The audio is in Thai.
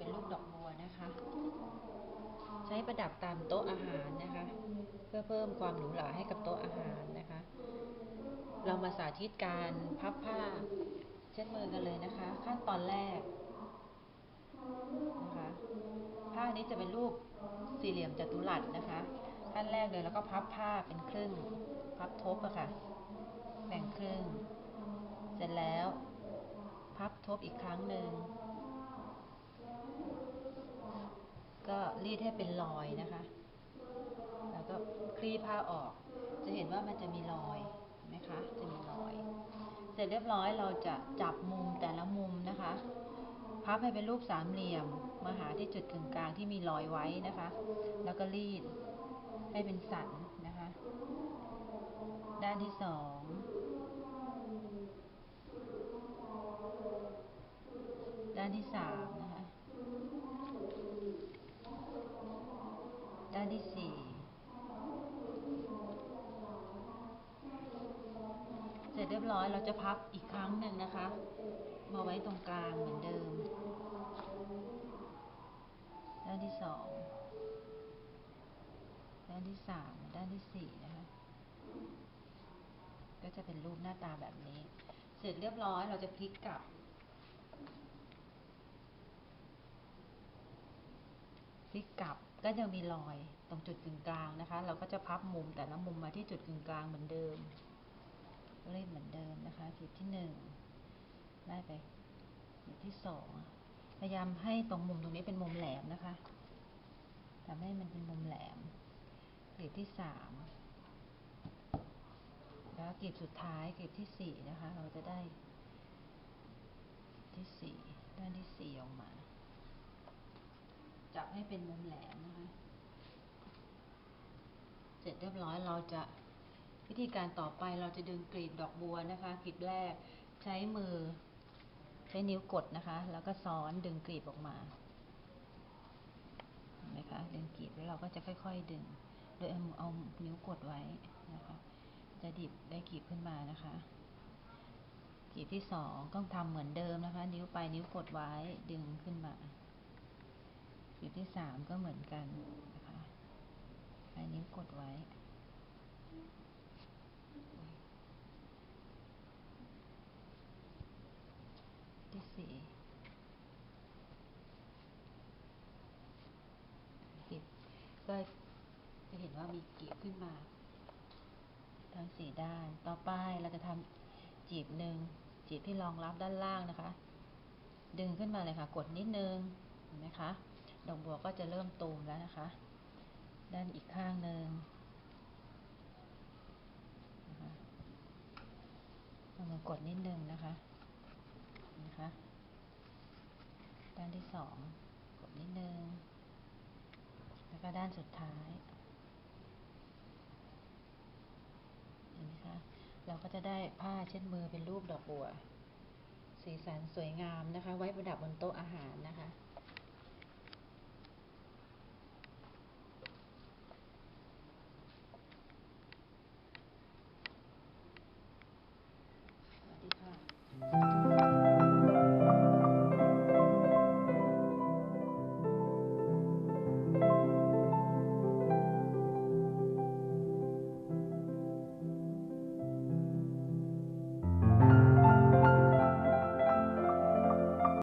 ป็นรูปดอกบัวนะคะใช้ประดับตามโต๊ะอาหารนะคะ เพื่อเพิ่มความหรูหราให้กับโต๊ะอาหารนะคะ เรามาสาธิตการพับผ้า เช็ดมือกันเลยนะคะ ขั้นตอนแรกนะคะผ้านี้จะเป็นรูปสี่เหลี่ยมจัตุรัสนะคะ ขั้นแรกเลยแล้วก็พับผ้าเป็นครึ่ง พับทบอะค่ะ แบ่งครึ่ง เสร็จแล้ว พับทบอีกครั้งหนึ่ง ก็รีดให้เป็นรอยนะคะ แล้วก็คลี่ผ้าออก จะเห็นว่ามันจะมีรอยเห็นไหมคะ จะมีรอย ร็จเรียบร้อยเราจะจับมุมแต่ละมุมนะคะ พับให้เป็นรูปสามเหลี่ยมมาหาที่จุดกึ่งกลางที่มีรอยไว้นะคะ แล้วก็รีดให้เป็นสันนะคะ ด้านที่สองด้านที่สามนะคะ ด้านที่สี่ เส ร็จเรียบร้อยเราจะพับอีกครั้งหนึ่งนะคะ มาไว้ตรงกลางเหมือนเดิม ด้านที่สองด้านที่สามด้านที่สี่นะคะก็จะเป็นรูปหน้าตาแบบนี้ เสร็จเรียบร้อยเราจะพลิกกลับ พลิกกลับก็ยังมีรอยตรงจุดกึ่งกลางนะคะ เราก็จะพับมุมแต่ละมุมมาที่จุดกึ่งกลางเหมือนเดิม เล่นเหมือนเดิมนะคะขีดที่หนึ่งไล่ไปขีดที่สองพยายามให้ตรงมุมตรงนี้เป็นมุมแหลมนะคะทำให้มันเป็นมุมแหลมขีดที่สามแล้วกลีบสุดท้ายกลีบที่สี่นะคะ เราจะได้ ที่สี่ด้านที่สี่ออกมา จับให้เป็นมุมแหลมนะคะ เสร็จเรียบร้อยเราจะ วิธีการต่อไปเราจะดึงกลีบดอกบัวนะคะกลีบแรกใช้มือ ใช้นิ้วกดนะคะ แล้วก็ซ้อนดึงกลีบออกมาเห็นไหมคะดึงกลีบแล้วเราก็จะค่อย ๆ ดึง โดยเอาเอานิ้วกดไว้นะคะ จะดิบได้กลีบขึ้นมานะคะกลีบที่สองต้องทำเหมือนเดิมนะคะ นิ้วไปนิ้วกดไว้ดึงขึ้นมากลีบที่สามก็เหมือนกันนะคะใช้นิ้วกดไว้ ที่สี่กลีบ ก็จะเห็นว่ามีกีบขึ้นมา ทั้งสี่ด้าน ต่อไปเราจะทำจีบหนึ่งจีบที่รองรับด้านล่างนะคะ ดึงขึ้นมาเลยค่ะ กดนิดนึงเห็นไหมคะดอกบัวก็จะเริ่มตูมแล้วนะคะ ด้านอีกข้างหนึ่งนะะเอามือกดนิดนึงนะคะนะคะ ด้านที่สองกดนิดนึง แล้วก็ด้านสุดท้ายเห็นไหมคะเราก็จะได้ผ้าเช็ดมือเป็นรูปดอกบัว สีสันสวยงามนะคะ ไว้ประดับบนโต๊ะอาหารนะคะ